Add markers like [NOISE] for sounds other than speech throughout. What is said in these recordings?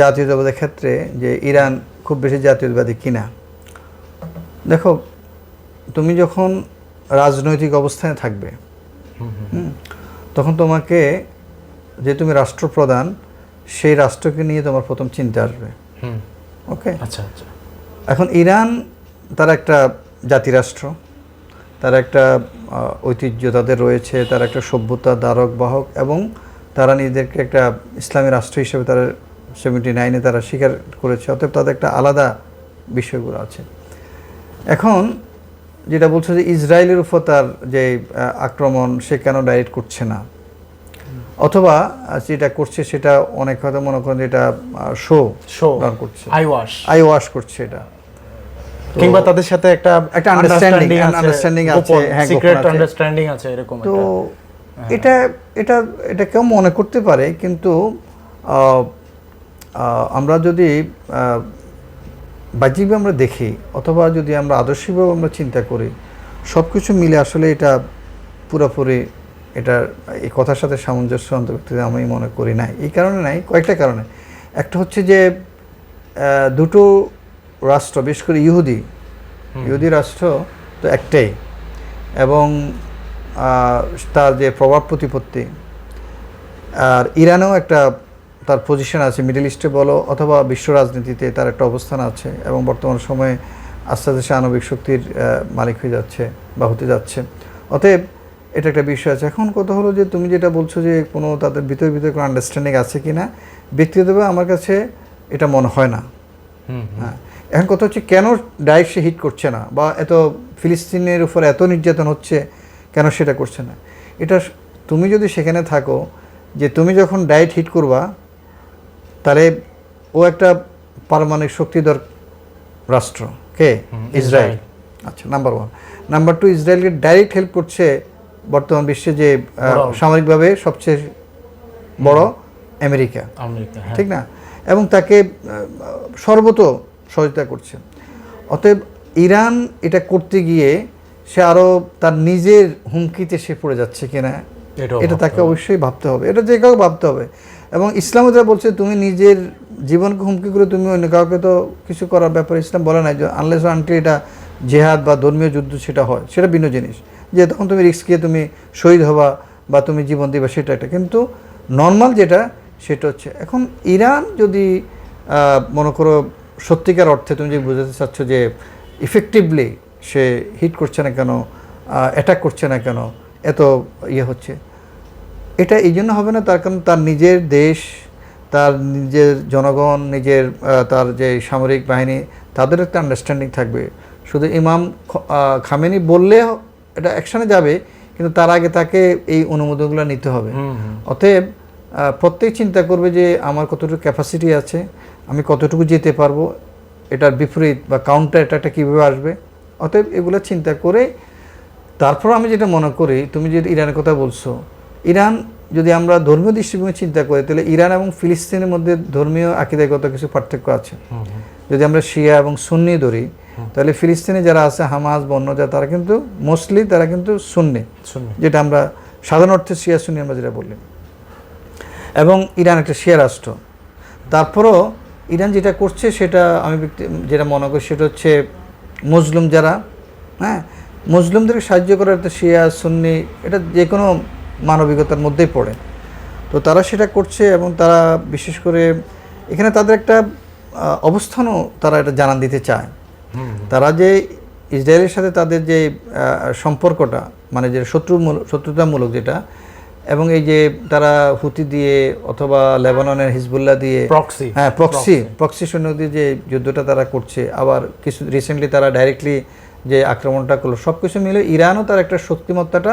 জাতীয়তাবাদের ক্ষেত্রে যে ইরান খুব বেশি জাতীয়তাবাদী কিনা। দেখো তুমি যখন রাজনৈতিক অবস্থানে থাকবে তখন তোমাকে যে তুমি রাষ্ট্রপ্রধান সেই রাষ্ট্রকে নিয়ে তোমার প্রথম চিন্তা আসবে। ওকে? আচ্ছা আচ্ছা। এখন ইরান তারা একটা জাতিরাষ্ট্র তারা একটা ঐতিহ্য তাদের রয়েছে তারা একটা সভ্যতা দ্বারক বাহক এবং তারা নিজেদেরকে একটা ইসলামী রাষ্ট্র হিসেবে তারা সেভেন্টি নাইনে তারা স্বীকার করেছে অতএব তাদের একটা আলাদা বিষয়গুলো আছে। এখন যেটা বলছে যে ইসরায়েলের উপর তার যে আক্রমণ সে কেন ডাইরেক্ট করছে না? অথবা যেটা করছে সেটা অনেক হয়তো মনে করেন যেটা শো শো করছে। আই ওয়াশ আই ওয়াশ করছে এটা। কিংবা তাদের সাথে একটা একটা understanding, understanding আছে, হ্যাঁ, সিক্রেট আন্ডারস্ট্যান্ডিং আছে এরকম তো এটা এটা এটা কেউ মনে করতে পারে কিন্তু আমরা যদি বাহ্যিকভাবে আমরা দেখি অথবা যদি আমরা আদর্শিকভাবে আমরা চিন্তা করি সব কিছু মিলে আসলে এটা পুরোপুরি এটা এই কথার সাথে সামঞ্জস্য অন্তর্ভুক্ত আমি মনে করি না এই কারণে নাই কয়েকটা কারণে। একটা হচ্ছে যে দুটো রাষ্ট্র বিশেষ করে ইহুদি ইহুদি রাষ্ট্র তো একটাই এবং তার যে প্রভাব প্রতিপত্তি আর ইরানেও একটা তার পজিশন আছে মিডল ইস্টে বলো অথবা বিশ্ব রাজনীতিতে তার একটা অবস্থান আছে এবং বর্তমান সময়ে আস্তে আস্তে সে আণবিক শক্তির মালিক হয়ে যাচ্ছে বা হতে যাচ্ছে। অতএব এটা একটা বিষয় আছে। এখন কথা হলো যে তুমি যেটা বলছো যে কোনো তাদের ভিতরে ভিতরে কোনো আন্ডারস্ট্যান্ডিং আছে কি না ব্যক্তিগতভাবে আমার কাছে এটা মনে হয় না। হ্যাঁ এখন কথা হচ্ছে কেন ডাইরেক্ট সে হিট করছে না বা এত ফিলিস্তিনের উপর এত নির্যাতন হচ্ছে কেন সেটা করছে না? এটা তুমি যদি সেখানে থাকো যে তুমি যখন ডাইরেক্ট হিট করবা তাহলে ও একটা পারমাণবিক শক্তিধর রাষ্ট্র। কে? ইসরায়েল। আচ্ছা নাম্বার ওয়ান নাম্বার টু ইসরায়েলকে ডাইরেক্ট হেল্প করছে বর্তমান বিশ্বে যে সামরিকভাবে সবচেয়ে বড় আমেরিকা। হ্যাঁ। ঠিক না? এবং তাকে সর্বত সহযোগিতা করছে। অতএব ইরান এটা করতে গিয়ে সে আরও তার নিজের হুমকিতে সে পড়ে যাচ্ছে কিনা এটা তাকে অবশ্যই ভাবতে হবে। এটা যে কাউকে ভাবতে হবে। এবং ইসলামও যা বলছে, তুমি নিজের জীবনকে হুমকি করে তুমি অন্য কাউকে তো কিছু করার ব্যাপারে ইসলাম বলে নাই। যে আনলেস আনটি এটা জেহাদ বা ধর্মীয় যুদ্ধ সেটা হয়, সেটা ভিন্ন জিনিস। যে তখন তুমি রিস্ক নিয়ে তুমি শহীদ হবা বা তুমি জীবন দিবা, সেটা একটা। কিন্তু নর্মাল যেটা, সেটা হচ্ছে, এখন ইরান যদি মনে করো সত্যিকার অর্থে তুমি যে বোঝাতে চাচ্ছ যে ইফেক্টিভলি সে হিট করছে না কেন অ্যাটাক করছে না কেন, এত ইয়ে হচ্ছে। এটা এই জন্য হবে না তার কারণ তার নিজের দেশ তার নিজের জনগণ নিজের তার যে সামরিক বাহিনী তাদের একটা আন্ডারস্ট্যান্ডিং থাকবে। শুধু ইমাম খামেনি বললে এটা অ্যাকশনে যাবে কিন্তু তার আগে তাকে এই অনুমোদনগুলো নিতে হবে। অতএব প্রত্যেক চিন্তা করবে যে আমার কতটুকু ক্যাপাসিটি আছে আমি কতটুকু যেতে পারব এটার বিপরীত বা কাউন্টার এটা কীভাবে আসবে। অতএব এগুলো চিন্তা করে তারপর আমি যেটা মনে করি তুমি যে ইরানের কথা বলছো ইরান যদি আমরা ধর্মীয় দৃষ্টিভঙ্গি চিন্তা করি তাহলে ইরান এবং ফিলিস্তিনের মধ্যে ধর্মীয় আকিদাগত কিছু পার্থক্য আছে। যদি আমরা শিয়া এবং সুন্নি ধরি তাহলে ফিলিস্তিনে যারা আছে হামাজ বন্য যা তারা কিন্তু মোস্টলি তারা কিন্তু সুন্নি। যেটা আমরা সাধারণ অর্থে শিয়া সুন্নি আমরা যেটা বললাম এবং ইরান একটা শিয়া রাষ্ট্র। তারপরও ইরান যেটা করছে সেটা আমি যেটা মনে করি সেটা হচ্ছে মুসলিম যারা হ্যাঁ মুসলিমদেরকে সাহায্য করার একটা শিয়া সুন্নি এটা যে কোনো মানবিকতার মধ্যেই পড়ে। তো তারা সেটা করছে এবং তারা বিশেষ করে এখানে তাদের একটা অবস্থানও তারা এটা জানান দিতে চায়। তারা যে ইসরায়েলের সাথে তাদের যে সম্পর্কটা মানে যে শত্রু শত্রুতামূলক যেটা এবং এই যে তারা হুতি দিয়ে অথবা লেবাননের হিজবুল্লাহ দিয়ে প্রক্সি হ্যাঁ প্রক্সি প্রক্সি সৈন্য দিয়ে যে যুদ্ধটা তারা করছে আবার কিছু রিসেন্টলি তারা ডাইরেক্টলি যে আক্রমণটা করল সব কিছু মিলে ইরানও তার একটা শক্তিমত্তাটা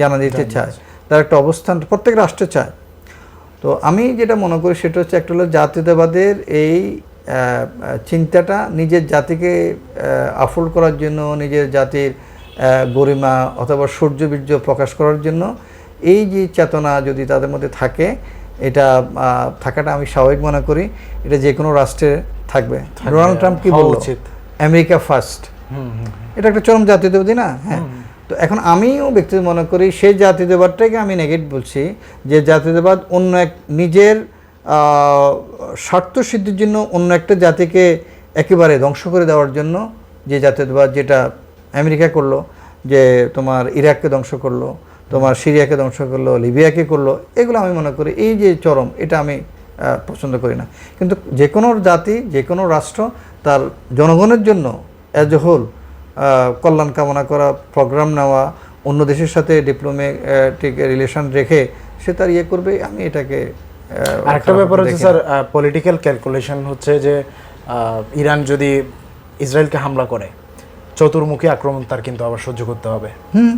জানা দিতে চায়। তার একটা অবস্থান প্রত্যেক রাষ্ট্র চায়। তো আমি যেটা মনে করি সেটা হচ্ছে একটা হলো জাতীয়তাবাদের এই চিন্তাটা নিজের জাতিকে আফোল্ড করার জন্য নিজের জাতির গরিমা অথবা সূর্যবীর্য প্রকাশ করার জন্য এই যে চেতনা যদি তাদের মধ্যে থাকে এটা থাকাটা আমি স্বাভাবিক মনে করি। এটা যে কোনো রাষ্ট্রে থাকবে। ডোনাল্ড ট্রাম্প কি বলল? উচিত। America first. এটা একটা চরম জাতীয়তাবাদী না? হ্যাঁ। তো এখন আমিও ব্যক্তিগত মনে করি সেই জাতীয়তাবাদটাকে আমি নেগেট বলছি, যে জাতীয়তাবাদ অন্য এক নিজের স্বার্থ সিদ্ধির জন্য অন্য একটা জাতিকে একেবারে ধ্বংস করে দেওয়ার জন্য যে জাতীয়তাবাদ যেটা আমেরিকা করল, যে তোমার ইরাককে ধ্বংস করল, তোমার সিরিয়াকে ধ্বংস করল, লিবিয়াকে করল, এগুলো আমি মনে করি এই যে চরম, এটা আমি পছন্দ করি না। কিন্তু যে কোনো জাতি, যে কোনো রাষ্ট্র তার জনগণের জন্য অ্যাজ এ হোল কল্যাণ কামনা করা প্রোগ্রাম নেওয়া অন্য দেশের সাথে ডিপ্লোমেটিক রিলেশন রেখে সে তার ইয়ে করবে আমি এটাকে আরেকটা ব্যাপার হচ্ছে স্যার পলিটিক্যাল ক্যালকুলেশন হচ্ছে যে ইরান যদি ইসরায়েলকে হামলা করে চতুর্মুখী আক্রমণ তার কিন্তু আবার সহ্য করতে হবে।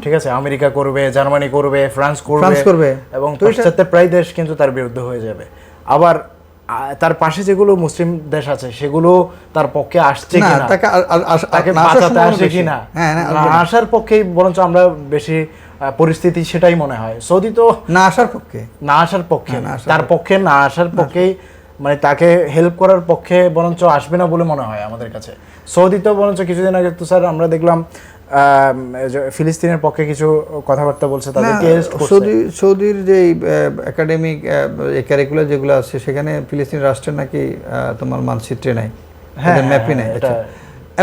ঠিক আছে? আমেরিকা করবে জার্মানি করবে ফ্রান্স করবে করবে। এবং পাশ্চাত্যের প্রায় দেশ কিন্তু তার বিরুদ্ধে হয়ে যাবে। আবার তার পাশে যেগুলো মুসলিম দেশ আছে সেগুলো তার পক্ষে আসছে কিনা? তাকে তাকে বাঁচাতে হ্যাঁ না আসার পক্ষেই বরঞ্চ আমরা বেশি পরিস্থিতি সেটাই মনে হয়। সৌদি তো না আসার পক্ষে। না আসার পক্ষে। হ্যাঁ, তার পক্ষে। না আসার পক্ষেই মানে তাকে হেল্প করার পক্ষে বরঞ্চ আসবে না বলে মনে হয় আমাদের কাছে। সৌদি তো বরঞ্চ কিছুদিন আগে তো স্যার আমরা দেখলাম ফিলিস্তিনের পক্ষে কিছু কথাবার্তা বলছে সৌদি সৌদির যে একাডেমিক ক্যারিকুলার যেগুলো আছে সেখানে ফিলিস্তিন রাষ্ট্রের নাকি তোমার মানচিত্রে নাই। হ্যাঁ, ম্যাপে ম্যাপই হ্যাঁ, নাই আচ্ছা।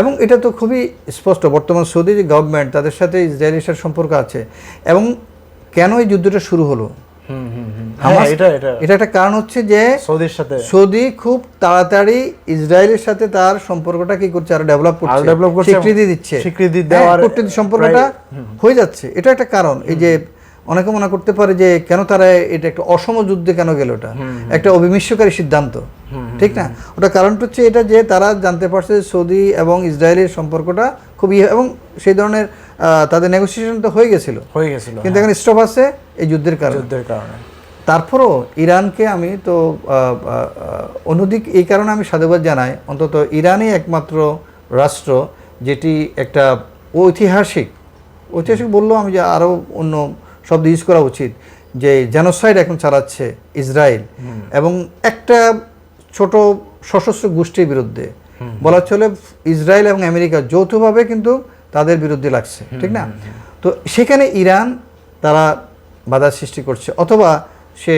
এবং এটা তো খুবই স্পষ্ট বর্তমান সৌদি যে গভর্নমেন্ট তাদের সাথে ইসরায়েলের সাথে সম্পর্ক আছে। এবং কেন এই যুদ্ধটা শুরু হলো? হ্যাঁ, এটা একটা কারণ হচ্ছে যে সৌদির সাথে। সৌদি খুব তাড়াতাড়ি ইসরায়েলের সাথে তার সম্পর্কটা কি করছে আরও ডেভেলপ করছে। স্বীকৃতি দিচ্ছে। স্বীকৃতি হ্যাঁ, দেওয়ার সম্পর্কটা হয়ে যাচ্ছে। এটা একটা কারণ। এই যে অনেকে মনে করতে পারে যে কেন তারা এটা একটা অসম যুদ্ধে কেন গেল ওটা একটা অবিমিশ্বকারী সিদ্ধান্ত। ঠিক না? ওটা কারণটা হচ্ছে এটা যে তারা জানতে পারছে সৌদি এবং ইসরায়েলের সম্পর্কটা খুব ইয়ে এবং সেই ধরনের তাদের নেগোসিয়েশন তো হয়ে গেছিল। হয়ে গেছিল কিন্তু এখন স্টপ আছে এই যুদ্ধের কারণে। যুদ্ধের কারণে। তারপরও ইরানকে আমি তো অন্যদিক এই কারণে আমি সাধুবাদ জানাই। অন্তত ইরানই একমাত্র রাষ্ট্র যেটি একটা ঐতিহাসিক ঐতিহাসিক বললেও আমি যে আরও অন্য শব্দ ইউজ করা উচিত যে জেনোসাইড এখন চালাচ্ছে ইসরায়েল। এবং একটা ছোট সশস্ত্র গোষ্ঠীর বিরুদ্ধে। বলা চলে ইসরায়েল এবং আমেরিকা যৌথভাবে কিন্তু তাদের বিরুদ্ধে লাগছে ঠিক না? তো সেখানে ইরান তারা বাধা সৃষ্টি করছে অথবা সে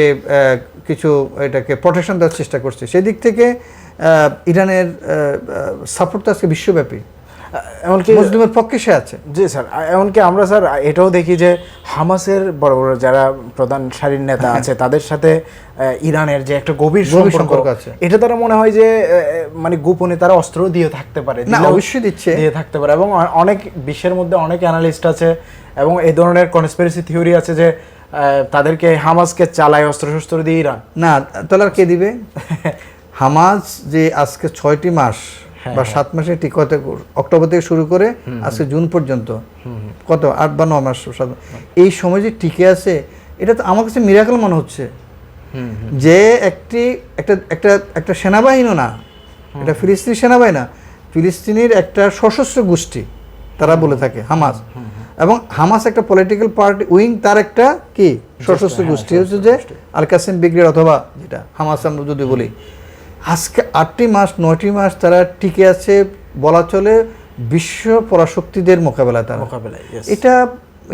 কিছু এটাকে প্রোটেকশন দেওয়ার চেষ্টা করছে। সেদিক থেকে আহ, ইরানের সাপোর্ট তো আজকে বিশ্বব্যাপী। এমনকি মুসলিমের পক্ষে সে আছে। জি স্যার। এমনকি আমরা স্যার এটাও দেখি যে হামাসের বড় বড় যারা প্রধান সারির নেতা আছে তাদের সাথে ইরানের যে একটা গভীর হ্যাঁ। সম্পর্ক আছে। এটা তারা মনে হয় যে মানে গোপনে তারা অস্ত্র দিয়ে থাকতে পারে না অবশ্যই দিচ্ছে। দিয়ে থাকতে পারে। এবং অনেক বিশ্বের মধ্যে অনেক অ্যানালিস্ট আছে এবং এই ধরনের কনস্পিরেসি থিওরি আছে যে তাদেরকে হামাসকে চালায় অস্ত্র শস্ত্র দিয়ে ইরান। না তাহলে আর কে দিবে? [LAUGHS] হামাজ যে আজকে ছয়টি মাস হ্যাঁ, বা সাত মাসে টিকতে অক্টোবর থেকে শুরু করে আজকে জুন পর্যন্ত। কত? আট বা ন মাস এই সময় যে টিকে আছে এটা তো আমার কাছে মিরাকল মনে হচ্ছে। যে একটি একটা একটা একটা সেনাবাহিনী না। এটা ফিলিস্তিনি সেনাবাহিনী না। ফিলিস্তিনির একটা সশস্ত্র গোষ্ঠী তারা বলে থাকে হামাস। এবং হামাস একটা পলিটিক্যাল পার্টি উইং তার একটা কি? সশস্ত্র গোষ্ঠী হচ্ছে যে আল কাসিম ব্রিগেড অথবা যেটা হামাস আমরা যদি বলি। আজকে আটটি মাস নয়টি মাস তারা টিকে আছে বলা চলে বিশ্ব পরাশক্তিদের মোকাবেলায় তারা। মোকাবেলায় এটা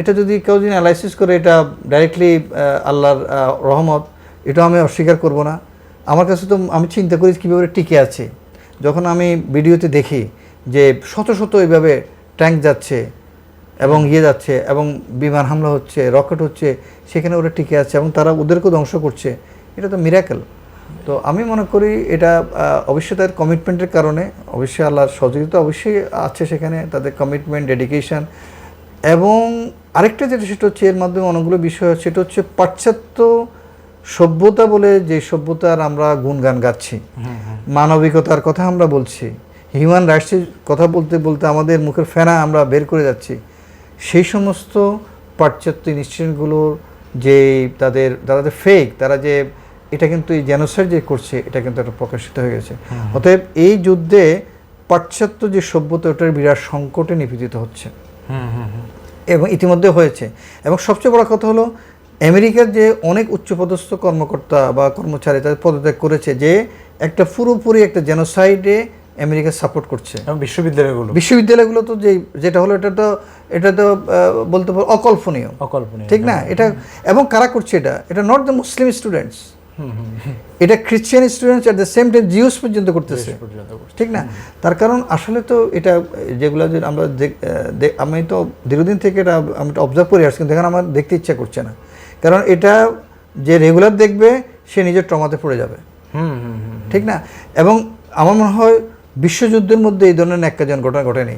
এটা যদি কেউ যদি অ্যানালাইসিস করে এটা ডাইরেক্টলি আল্লাহর রহমত এটা আমি অস্বীকার করব না। আমার কাছে তো আমি চিন্তা করি কীভাবে টিকে আছে। যখন আমি ভিডিওতে দেখি যে শত শত এইভাবে ট্যাঙ্ক যাচ্ছে এবং ইয়ে যাচ্ছে এবং বিমান হামলা হচ্ছে রকেট হচ্ছে সেখানে ওরা টিকে আছে এবং তারা ওদেরকেও ধ্বংস করছে এটা তো মিরাকেল তো আমি মনে করি এটা অবশ্যই তাদের কমিটমেন্টের কারণে অবশ্যই আল্লাহর সহযোগিতা অবশ্যই আছে সেখানে তাদের কমিটমেন্ট ডেডিকেশন এবং আরেকটা যেটা সেটা হচ্ছে এর মাধ্যমে অনেকগুলো বিষয় আছে সেটা হচ্ছে পাশ্চাত্য সভ্যতা বলে যে সভ্যতার আমরা গুণগান গাচ্ছি মানবিকতার কথা আমরা বলছি হিউম্যান রাইটসের কথা বলতে বলতে আমাদের মুখের ফেনা আমরা বের করে যাচ্ছি সেই সমস্ত পাশ্চাত্য ইনস্টিটিউটগুলোর যে তাদের তারা যে ফেক তারা যে এটা কিন্তু এই জেনোসাইড যে করছে এটা কিন্তু একটা প্রকাশিত হয়ে গেছে। অতএব এই যুদ্ধে পাশ্চাত্য যে সভ্যতা ওটার বিরাট সংকটে নিপীড়িত হচ্ছে। হুম হুম হুম এবং ইতিমধ্যে হয়েছে। এবং সবচেয়ে বড় কথা হলো আমেরিকার যে অনেক উচ্চপদস্থ কর্মকর্তা বা কর্মচারী তাদের পদত্যাগ করেছে যে একটা পুরোপুরি একটা জেনোসাইডে আমেরিকা সাপোর্ট করছে। এবং বিশ্ববিদ্যালয়গুলো। বিশ্ববিদ্যালয়গুলো তো যে যেটা হলো এটা তো এটা তো বলতে পারো অকল্পনীয়। অকল্পনীয় ঠিক না? এটা এবং কারা করছে এটা? এটা নট দ্য মুসলিম স্টুডেন্টস এটা Christian students at the same time Jews পর্যন্ত করতেছে। ঠিক না? তার কারণ আসলে তো এটা যেগুলো যে আমরা আমি তো দীর্ঘদিন থেকে এটা আমি অবজার্ভ করে আসছি কিন্তু এখন আমার দেখতে ইচ্ছা করছে না। কারণ এটা যে রেগুলার দেখবে সে নিজের ট্রমাতে পড়ে যাবে। হুম হুম হুম ঠিক না? এবং আমার মনে হয় বিশ্বযুদ্ধের মধ্যে এই ধরনের একটা জন ঘটনা ঘটেনি।